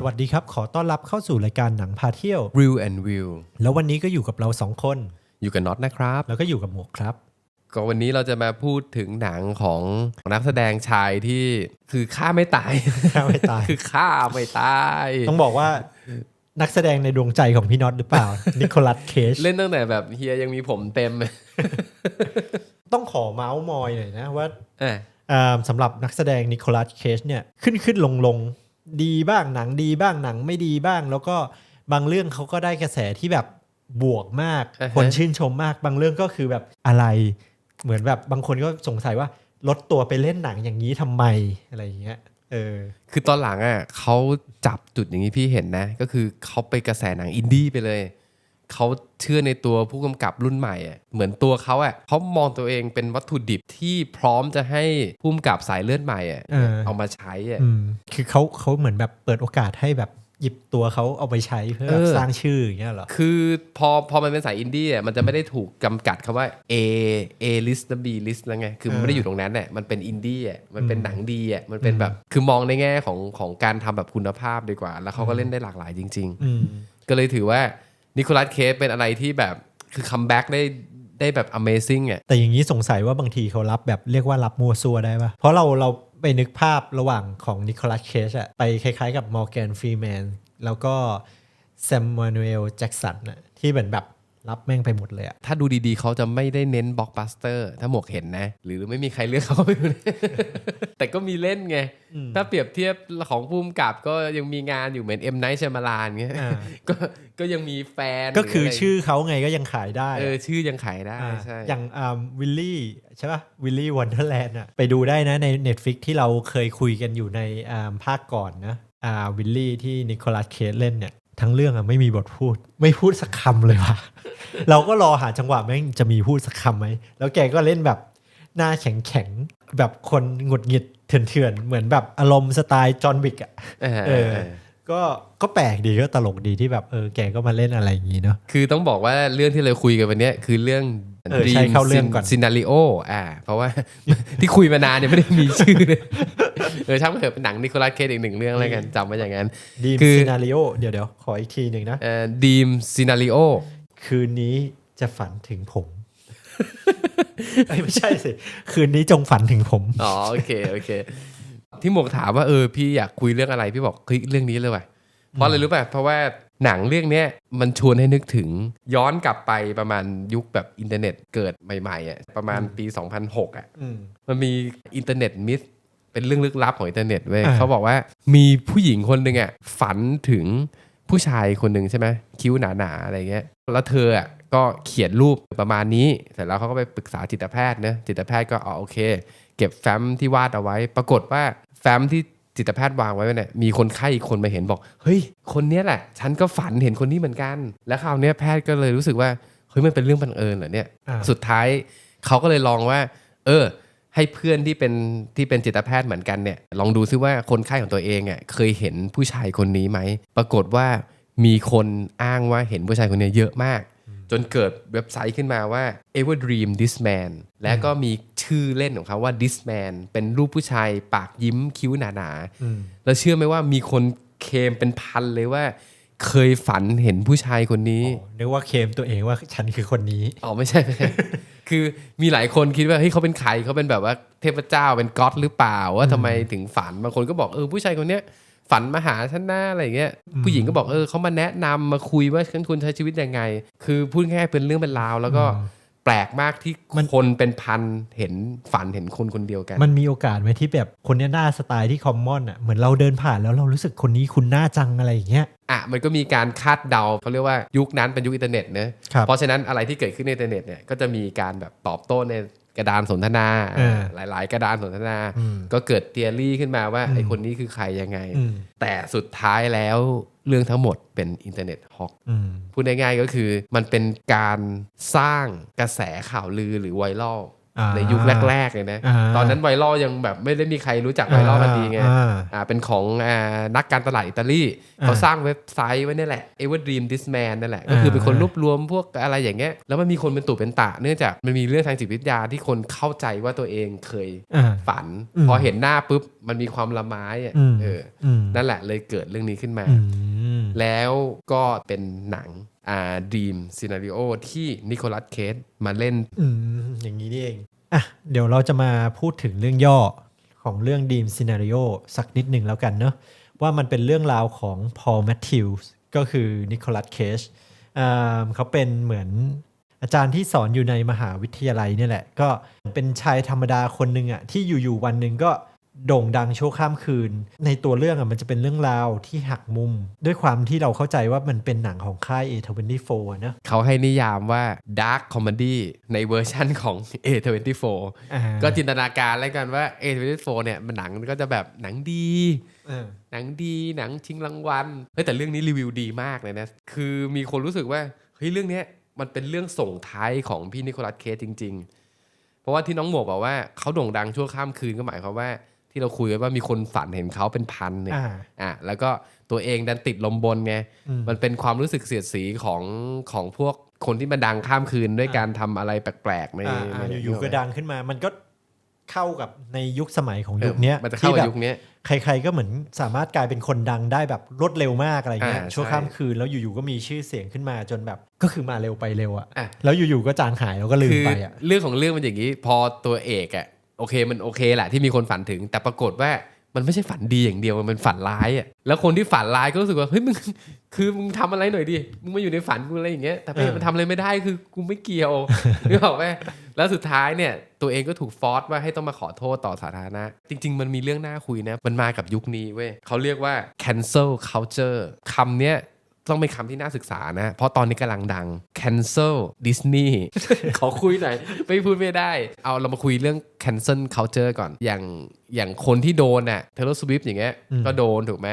สวัสดีครับ ขอต้อนรับเข้าสู่รายการหนังพาเที่ยว Real and Will แล้ววันนี้ก็อยู่กับเราสองคน อยู่กับน็อตนะครับ แล้วก็อยู่กับหมวกครับ ก็วันนี้เราจะมาพูดถึงหนังของนักแสดงชายที่คือฆ่าไม่ตาย ฆ่าไม่ตาย คือฆ่าไม่ตาย ต้องบอกว่านักแสดงในดวงใจของพี่น็อตหรือเปล่า นิโคลัสเคช เล่นตั้งแต่แบบเฮียยังมีผมเต็มต้องขอเมาส์มอยหน่อยนะว่าเอ้ยอ่าสำหรับนักแสดงนิโคลัสเคชเนี่ยขึ้นขึ้นลงลง ดีบ้างหนังดีบ้างหนังไม่ดีบ้าง แล้วก็บางเรื่องเขาก็ได้กระแสที่แบบบวกมากคนชื่นชมมาก บางเรื่องก็คือแบบอะไร เหมือนแบบบางคนก็สงสัยว่าลดตัวไปเล่นหนังอย่างนี้ทำไมอะไรอย่างเงี้ยเออ คือตอนหลังอะเขาจับจุดอย่างนี้พี่เห็นนะ ก็คือเขาไปกระแสหนังอินดี้ไปเลย เขาเชื่อในตัวผู้กำกับรุ่นใหม่อะเหมือนตัวเขาอะเขามองตัวเองเป็นวัตถุดิบที่พร้อมจะให้ผู้กำกับสายเลือดใหม่อะเออ เอามาใช้อะ อืมคือเขาเขาเหมือนแบบเปิดโอกาสให้แบบหยิบตัวเขาเอาไปใช้เพื่อแบบเออ สร้างชื่ออย่างเงี้ยเหรอ คือพอพอมันเป็นสายอินดี้อะมันจะไม่ได้ถูกจำกัดคำว่า A A list และ B list แล้วไง คือมันไม่ได้อยู่ตรงนั้นเนี่ยมันเป็นอินดี้อะมันเป็นหนังดีอะมันเป็นแบบ คือมองในแง่ของของการทำแบบคุณภาพดีกว่า แล้วเขาก็เล่นได้หลากหลายจริงอืมๆก็เลยถือว่า นิโคลัสเคสเป็นอะไรที่แบบคือคัมแบ็กได้ได้แบบ amazing อะแต่อย่างนี้สงสัยว่าบางทีเขารับแบบเรียกว่ารับมัวซัวได้ปะเพราะเราเราไปนึกภาพระหว่างของนิโคลัสเคชอะไปคล้ายๆกับมอร์แกนฟรีแมนแล้วก็แซมมานูเอลแจ็กสันอะที่เหมือนแบบ รับแม่งไปหมดเลยอะถ้าดูดีๆ เขาจะไม่ได้เน้นบล็อกบัสเตอร์ ถ้าหมวกเห็นนะ หรือไม่มีใครเลือกเขาไปอยู่แต่ก็มีเล่นไง ถ้าเปรียบเทียบของภูมิกับก็ยังมีงานอยู่เหมือนเอ็มไนท์ชมาลานเงี้ยอ่า ก็ก็ยังมีแฟนก็คือหรืะไรชื่อเขาไงก็ยังขายได้เออชื่อยังขายได้อ่าใช่ อย่างอ่าวิลลี่ใช่ป่ะวิลลี่วันเดอร์แลนด์อะไปดูได้นะใน Netflix ที่เราเคยคุยกันอยู่ในอ่าภาคก่อนนะอ่าวิลลี่ที่นิโคลัสเคสเล่นเนี่ย ทั้งเรื่องอะไม่มีบทพูด ไม่พูดสักคำเลยว่ะ เราก็รอหาจังหวะแม่งจะมีพูดสักคำไหม แล้วแกก็เล่นแบบหน้าแข็งแข็งๆแบบคนหงุดหงิดเถื่อนๆ เหมือนแบบอารมณ์สไตล์จอห์นวิกอะเออเออ ก็ก็แปลกดีก็ตลกดีที่แบบเออแกก็มาเล่นอะไรอย่างนี้เนาะ คือต้องบอกว่าเรื่องที่เราคุยกันวันเนี้ยคือเรื่อง เออใช่เข้าเรื่องก่อนซินาริโออ่า เพราะว่าที่คุยมานานเนี่ยไม่ได้มีชื่อเลยเออช่างมันเถอะเป็นหนังนิโคลัสเคสอีกหนึ่งเรื่องแล้วกันจำไว้อย่างนั้นดีมคือซีนาริโอเดี๋ยวเดี๋ยวขออีกทีหนึ่งนะเอ่อดีมซินาริโอคืนนี้จะฝันถึงผมเอ้ยไม่ใช่สิคืนนี้จงฝันถึงผมอ๋อโอเคโอเค ที่หมวกถามว่าเออพี่อยากคุยเรื่องอะไรพี่บอกเฮ้ยเรื่องนี้เลยว่ะเพราะอะไรรู้ป่ะเพราะว่า หนังเรื่องเนี้ยมันชวนให้นึกถึงย้อนกลับไปประมาณยุคแบบอินเทอร์เน็ตเกิดใหม่ๆอะประมาณปี 2006อะอืมมันมีอินเทอร์เน็ตมิสเป็นเรื่องลึกลับของอินเทอร์เน็ตเว้ยอ่าเขาบอกว่ามีผู้หญิงคนหนึ่งอะฝันถึงผู้ชายคนหนึ่งใช่ไหมคิ้วหนาๆอะไรเงี้ยแล้วเธออะก็เขียนรูปประมาณนี้เสร็จแล้วเขาก็ไปปรึกษาจิตแพทย์เนะจิตแพทย์ก็อ๋อโอเค เก็บแฟ้มที่วาดเอาไว้ ปรากฏว่าแฟ้มที่ จิตแพทย์วางไว้เนี่ยมีคนไข้อีกคนมาเห็นบอก เฮ้ย คนเนี้ยแหละ ฉันก็ฝันเห็นคนนี้เหมือนกัน แล้วคราวเนี้ยแพทย์ก็เลยรู้สึกว่าเฮ้ยมันเป็นเรื่องบังเอิญเหรอเนี่ยอ่าสุดท้ายเขาก็เลยลองว่า เออ ให้เพื่อนที่เป็นที่เป็นจิตแพทย์เหมือนกันเนี่ยลองดูซิว่าคนไข้ของตัวเองอะเคยเห็นผู้ชายคนนี้ไหมปรากฏว่ามีคนอ้างว่าเห็นผู้ชายคนนี้เยอะมาก จนเกิดเว็บไซต์ขึ้นมาว่า ever dream this man และก็มีชื่อเล่นของเขาว่า this man เป็นรูปผู้ชายปากยิ้มคิ้วหนาๆอืมแล้วเชื่อไหมว่ามีคนเคลมเป็นพันเลยว่า เคยฝันเห็นผู้ชายคนนี้นึกว่าเคลมตัวเองว่าฉันคือคนนี้อ๋อไม่ใช่ไม่ใช่คือมีหลายคนคิดว่าเฮ้ยเขาเป็นใครเขาเป็นแบบว่าเทพเจ้าเป็นก๊อตหรือเปล่าว่าทำไมถึงฝันบางคนก็บอกเออผู้ชายคนเนี้ย ฝันมาหาฉันหน้าอะไรอย่างเงี้ยผู้หญิงก็บอกเออเขามาแนะนำมาคุยว่าฉันควรใช้ชีวิตยังไง คือพูดง่ายๆเป็นเรื่องเป็นราว แล้วก็แปลกมากที่มันคนเป็นพันเห็นฝันเห็นคนคนเดียวกัน มันมีโอกาสไหมที่แบบคนเนี้ยหน้าสไตล์ที่คอมมอนอะเหมือนเราเดินผ่านแล้วเรารู้สึกคนนี้คุณหน้าจังอะไรอย่างเงี้ยอะมันก็มีการคาดเดาเขาเรียกว่ายุคนั้นเป็นยุคอินเทอร์เน็ตเนอะครับเพราะฉะนั้นอะไรที่เกิดขึ้นในอินเทอร์เน็ตเนี่ยก็จะมีการแบบตอบโต้ใน กระดานสนทนาเออหลาย ๆ กระดานสนทนาอืมก็เกิดเทียรี่ขึ้นมาว่าอืมไอ้คนนี้คือใครยังไงอืมแต่สุดท้ายแล้วเรื่องทั้งหมดเป็นอินเทอร์เน็ตฮอกอืมพูดง่ายๆก็คือมันเป็นการสร้างกระแสข่าวลือหรือไวรัลอ่า ในยุคแรกๆเลยนะอ่าตอนนั้นไวรัลยังแบบไม่ได้มีใครรู้จักไวรัลกันดีไงอ่าอ่าเป็นของอ่านักการตลาดอิตาลีอ่าเขาสร้างเว็บไซต์ไว้นี่แหละ Everdream This Man นั่นแหละ ก็คือเป็นคนรวบรวมพวกอะไรอย่างเงี้ยแล้วมันมีคนเป็นตุเป็นตะ เนื่องจากมันมีเรื่องทางจิตวิทยาที่คนเข้าใจว่าตัวเองเคยอ่าฝันอืมพอเห็นหน้าปุ๊บมันมีความละไม้อะอืมเอออืมนั่นแหละเลยเกิดเรื่องนี้ขึ้นมาอืม แล้วก็เป็นหนังอ่าดีมซีนาริโอที่นิโคลัสเคสมาเล่นอืมอย่างนี้นี่เองอะเดี๋ยวเราจะมาพูดถึงเรื่องย่อของเรื่องดีมซีนารีโอสักนิดหนึ่งแล้วกันเนาะว่ามันเป็นเรื่องราวของพอลแมทธิวส์ก็คือนิโคลัสเคชเขาเป็นเหมือนอาจารย์ที่สอนอยู่ในมหาวิทยาลัยเนี่ยแหละ ก็เป็นชายธรรมดาคนหนึ่งอะที่อยู่ๆวันหนึ่งก็ โด่งดังชั่วข้ามคืน ในตัวเรื่องอะมันจะเป็นเรื่องราวที่หักมุม ด้วยความที่เราเข้าใจว่ามันเป็นหนังของค่าย A24 อะเนอะเขาให้นิยามว่า Dark Comedy ในเวอร์ชั่นของ A24 อ่าก็จินตนาการแล้วกันว่า A24 เนี่ยมันหนังก็จะแบบหนังดี เออ หนังดีหนังชิงรางวัลเฮ้ยแต่เรื่องนี้รีวิวดีมากเลยนะ คือมีคนรู้สึกว่าเฮ้ยเรื่องเนี้ยมันเป็นเรื่องส่งท้ายของพี่นิโคลัสเคสจริง ๆ เพราะว่าที่น้องหมวกบอกว่าเขาโด่งดังชั่วข้ามคืนก็หมายความว่า ที่เราคุยกันว่ามีคนฝันเห็นเขาเป็นพันเนี่ยอ่าอะแล้วก็ตัวเองดันติดลมบนไงอืมมันเป็นความรู้สึกเสียดสีของของพวกคนที่มาดังข้ามคืนด้วยการทำอะไรแปลกๆในอ่าอ่าในอยู่ๆก็ดังขึ้นมา มันก็เข้ากับในยุคสมัยของเออยุคเนี้ยมันจะเข้าที่กับแบบยุคเนี้ยใครๆก็เหมือนสามารถกลายเป็นคนดังได้แบบรวดเร็วมากอะไรเงี้ยอ่าชั่วใช่ข้ามคืนแล้วอยู่ๆก็มีชื่อเสียงขึ้นมาจนแบบก็คือมาเร็วไปเร็วอะอะแล้วอยู่ๆก็จางหายแล้วก็ลืมคือไปอะเรื่องของเรื่องมันอย่างนี้พอตัวเอกอะ โอเคมันโอเคแหละที่มีคนฝันถึง แต่ปรากฏว่ามันไม่ใช่ฝันดีอย่างเดียวมันเป็นฝันร้ายอะแล้วคนที่ฝันร้ายก็รู้สึกว่าเฮ้ยมึงคือมึงทำอะไรหน่อยดิมึงมาอยู่ในฝันกูอะไรอย่างเงี้ยแต่ไม่มันทำอะไรไม่ได้คือกูไม่เกี่ยวนึกออกไหมแล้วสุดท้ายเนี่ยตัวเองก็ถูกฟอร์สว่าให้ต้องมาขอโทษต่อสาธารณะ จริง ๆ มันมีเรื่องน่าคุยนะ มันมากับยุคนี้เว้ยเขาเรียกว่า cancel culture คำเนี้ย ต้องเป็นคำที่น่าศึกษานะ เพราะตอนนี้กำลังดัง cancel Disney ขอคุยหน่อย ไม่พูดไม่ได้ เอาเรามาคุยเรื่อง cancel culture ก่อน อย่างอย่างคนที่โดนน่ะ Taylor Swift อย่างเงี้ยก็โดนถูกไหม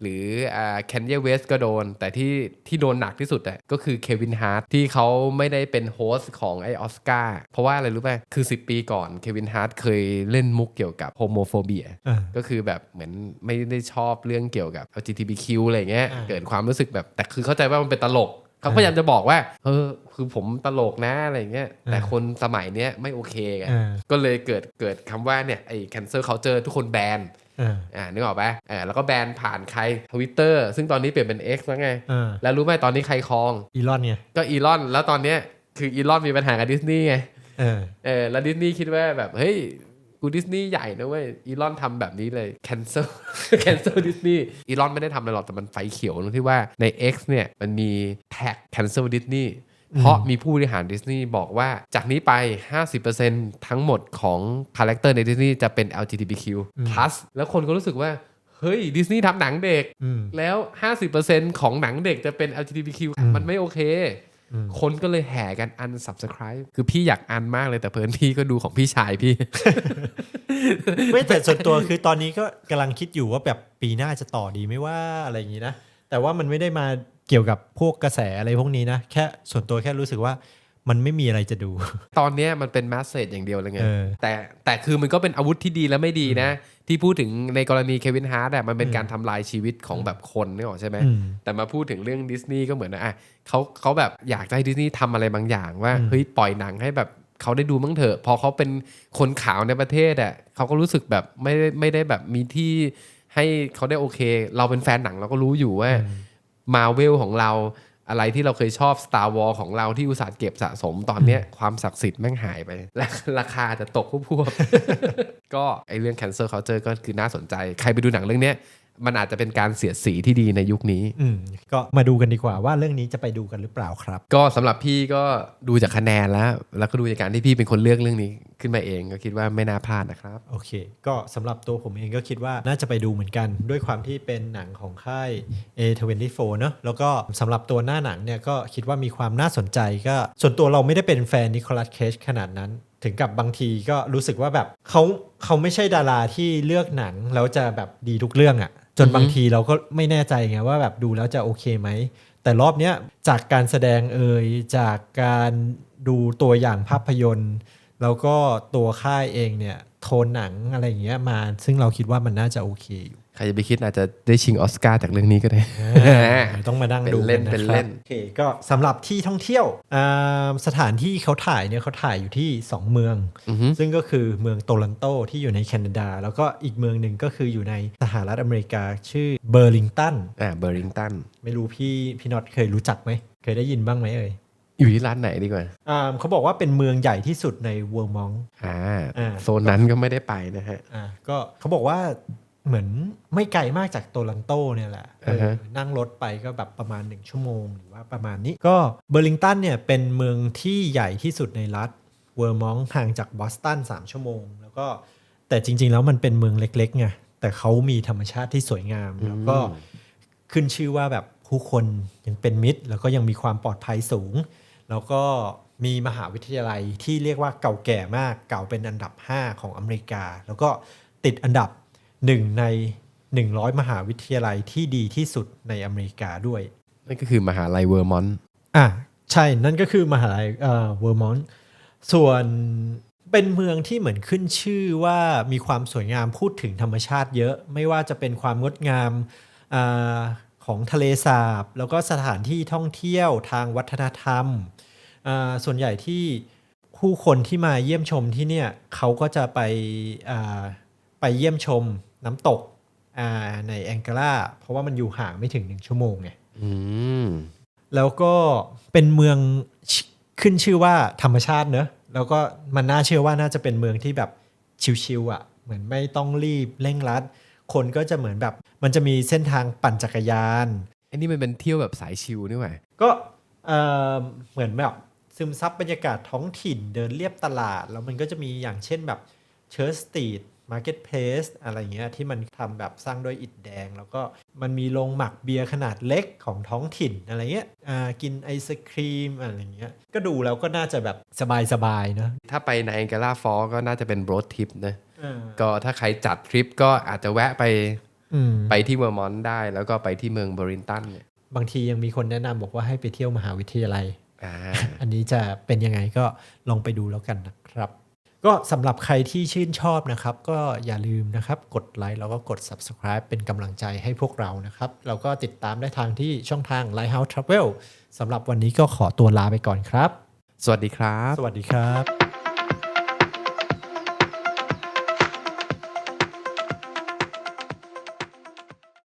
หรืออ่า Kanye West ก็โดน แต่ที่ที่โดนหนักที่สุดอะก็คือเควินฮาร์ t ที่เขาไม่ได้เป็นโฮสต์ของไอออสการ์เพราะว่าอะไรรู้ไหมคือ 10 ปีก่อนเควินฮาร์ t เคยเล่นมุกเกี่ยวกับโฮโมโฟเบียอ่าก็คือแบบเหมือนไม่ได้ชอบเรื่องเกี่ยวกับ LGBTQ อะไรเงี้ยอ่าเกิดความรู้สึกแบบแต่คือเข้าใจว่ามันเป็นตลกเขาพยายามจะบอกว่า เออ คือผมตลกนะอะไรเงี้ย แต่คนสมัยเนี้ยไม่โอเคไงอ่าก็เลยเกิดเกิดคำว่าเนี่ยไอ้ cancel culture ทุกคนแบน อ่าอ่านึกออกปะอ่าแล้วก็แบนผ่านใครทวิตเตอร์ซึ่งตอนนี้เปลี่ยนเป็น X แล้วไงอ่าแล้วรู้ไหมตอนนี้ใครครอง อีลอนไง ก็อีลอน แล้วตอนเนี้ยคืออีลอนมีปัญหากับดิสนีย์ไง เออเออแล้วดิสนีย์คิดว่าแบบ เฮ้ย กูดิสนีย์ใหญ่นะเว้ย อีลอนทำแบบนี้เลย cancel cancel ดิสนีย์ อีลอนไม่ได้ทำอะไรหรอก แต่มันไฟเขียวตรงที่ว่าใน X เนี่ยมันมีแท็ก cancel ดิสนีย์ เพราะมีผู้บริหารดิสนีย์บอกว่าจากนี้ไป 50%ทั้งหมดของคาแรคเตอร์ในดิสนีย์จะเป็น LGBTQ+ แล้วคนก็รู้สึกว่าเฮ้ย ดิสนีย์ทำหนังเด็กอืมแล้ว 50%ของหนังเด็กจะเป็น LGBTQ มันไม่โอเคอืมคนก็เลยแห่กัน unsubscribe คือพี่อยากอันมากเลยแต่เพิ่นพี่ก็ดูของพี่ชายพี่ ไม่แต่ส่วนตัวคือตอนนี้ก็กำลังคิดอยู่ว่าแบบปีหน้าจะต่อดีไม่ว่าอะไรอย่างนี้นะ แต่ว่ามันไม่ได้มา เกี่ยวกับพวกกระแสอะไรพวกนี้นะ แค่ส่วนตัวแค่รู้สึกว่ามันไม่มีอะไรจะดู ตอนเนี้ยมันเป็นแมสเซจอย่างเดียวเลยไงเออแต่แต่คือมันก็เป็นอาวุธที่ดีและไม่ดีนะ ที่พูดถึงในกรณีเควินฮาร์ดอะมันเป็นการทำลายชีวิตของแบบคนนึกออกใช่ไหมอืมแต่มาพูดถึงเรื่องดิสนีย์ก็เหมือนนะอะเขาเขาแบบอยากจะให้ดิสนีย์ทำอะไรบางอย่างว่าอืมเฮ้ยปล่อยหนังให้แบบเขาได้ดูมั้งเถอะ พอเขาเป็นคนขาวในประเทศอะเขาก็รู้สึกแบบไม่ได้ไม่ได้แบบมีที่ให้เขาได้โอเค เราเป็นแฟนหนังเราก็รู้อยู่ว่า มาเวลของเราอะไรที่เราเคยชอบ Star Wars ของเราที่อุตส่าห์เก็บสะสมตอนเนี้ยความศักดิ์สิทธิ์แม่งหายไป และราคาจะตกพวบๆก็ไอเรื่อง cancel culture ก็คือน่าสนใจ ใครไปดูหนังเรื่องเนี้ยมันอาจจะเป็นการเสียดสีที่ดีในยุคนี้อืมก็มาดูกันดีกว่าว่าเรื่องนี้จะไปดูกันหรือเปล่าครับ ก็สำหรับพี่ก็ดูจากคะแนนแล้ว แล้วก็ดูจากการที่พี่เป็นคนเลือกเรื่องนี้ ขึ้นมาเองก็คิดว่าไม่น่าพลาดนะครับ โอเค ก็สำหรับตัวผมเองก็คิดว่าน่าจะไปดูเหมือนกัน ด้วยความที่เป็นหนังของค่าย A24 เนอะแล้วก็สำหรับตัวหน้าหนังเนี่ยก็คิดว่ามีความน่าสนใจก็ ส่วนตัวเราไม่ได้เป็นแฟนนิโคลัสเคชขนาดนั้น ถึงกับบางทีก็รู้สึกว่าแบบเขาเขาไม่ใช่ดาราที่เลือกหนังแล้วจะแบบดีทุกเรื่องอะ่ะจนบางทีเราก็ไม่แน่ใจไงว่าแบบดูแล้วจะโอเคไหม แต่รอบเนี้ยจากการแสดงเอ่ยจากการดูตัวอย่างภาพยนตร์ แล้วก็ตัวค่ายเองเนี่ยโทนหนังอะไรอย่างเงี้ยมา ซึ่งเราคิดว่ามันน่าจะโอเคอยู่ ใครจะไปคิดอาจจะได้ชิงออสการ์จากเรื่องนี้ก็ได้ ต้องมานั่งเป็นดูเล่กันนนะเป็นคเล่รับนโอเคก็สำหรับที่ท่องเที่ยวอ่าสถานที่เขาถ่ายเนี่ยเขาถ่ายอยู่ที่ 2 เมืองอือฮึซึ่งก็คือเมืองโตลันโตที่อยู่ในแคนาดา แล้วก็อีกเมืองหนึ่งก็คืออยู่ในสหรัฐอเมริกาชื่อเบอร์ลิงตันอ่าเบอร์ริงตันไม่รู้พี่พี่น็อตเคยรู้จักไหมเคยได้ยินบ้างไหมเอ่ย อยู่ที่ร้านไหนดีกว่าอ่าเขาบอกว่าเป็นเมืองใหญ่ที่สุดในเวอร์มองอ่าอ่า โซนนั้นก็ไม่ได้ไปนะฮะ อ่าก็เขาบอกว่าเหมือนไม่ไกลมากจากโตลันโตเนี่ยแหละเอออ่าฮะ นั่งรถไปก็แบบประมาณ 1 ชั่วโมงหรือว่าประมาณนี้ ก็เบอร์ลิงตันเนี่ยเป็นเมืองที่ใหญ่ที่สุดในรัฐเวอร์มองห่างจากบอสตัน3 ชั่วโมง แล้วก็แต่จริง ๆ แล้วมันเป็นเมืองเล็กๆไงแต่เขามีธรรมชาติที่สวยงาม แล้วก็ขึ้นชื่อว่าแบบผู้คนยังเป็นมิตร แล้วก็ยังมีความปลอดภัยสูง แล้วก็มีมหาวิทยาลัยที่เรียกว่าเก่าแก่มาก เก่าเป็นอันดับ 5 ของอเมริกา แล้วก็ติดอันดับ 1 ใน 100 มหาวิทยาลัยที่ดีที่สุดในอเมริกาด้วย นั่นก็คือมหาลัยเวอร์มอนต์อะใช่นั่นก็คือมหาลัยเอ่อเวอร์มอนต์ส่วนเป็นเมืองที่เหมือนขึ้นชื่อว่ามีความสวยงามพูดถึงธรรมชาติเยอะไม่ว่าจะเป็นความงดงาม ของทะเลสาบ แล้วก็สถานที่ท่องเที่ยวทางวัฒนธรรมอ่าส่วนใหญ่ที่ผู้คนที่มาเยี่ยมชมที่เนี่ยเขาก็จะไปอ่าไปเยี่ยมชมน้ำตกอ่าในแองการาเพราะว่ามันอยู่ห่างไม่ถึงหนึ่งชั่วโมงไงอืมแล้วก็เป็นเมืองชขึ้นชื่อว่าธรรมชาติเนอะแล้วก็มันน่าเชื่อว่าน่าจะเป็นเมืองที่แบบชิวๆอะ่ะ เหมือนไม่ต้องรีบเร่งรัด คนก็จะเหมือนแบบ มันจะมีเส้นทางปั่นจักรยานอันนี้มันเป็นเที่ยวแบบสายชิลนี่หว่าก็เอ่อเหมือนแบบซึมซับบรรยากาศท้องถิ่นเดินเรียบตลาด แล้วมันก็จะมีอย่างเช่นแบบเชิร์สต e ี t มาร์เก็ตเพลสอะไรเงี้ยที่มันทำแบบสร้างด้วยอิฐแดง แล้วก็มันมีโรงหมักเบียร์ขนาดเล็กของท้องถิ่นอะไรเงี้ยอ่ากินไอศครีมอะไรเงี้ยก็ดูแล้วก็น่าจะแบบสบายๆเนอะถ้าไปในแองเกลาฟอก็น่าจะเป็นโรดทริปนะเออ ก็ถ้าใครจัดทริปก็อาจจะแวะไปอืมไปที่เวอร์มอนต์ได้ แล้วก็ไปที่เมืองเบอรินตันเนี่ยบางทียังมีคนแนะนำบอกว่าให้ไปเที่ยวมหาวิทยาลัยอ่าอันนี้จะเป็นยังไงก็ลองไปดูแล้วกันนะครับ ก็สำหรับใครที่ชื่นชอบนะครับ ก็อย่าลืมนะครับ กดไลค์แล้วก็กด subscribe เป็นกำลังใจให้พวกเรานะครับ แล้วก็ติดตามได้ทางที่ช่องทาง Lighthouse Travel สำหรับวันนี้ก็ขอตัวลาไปก่อนครับ สวัสดีครับ สวัสดีครับ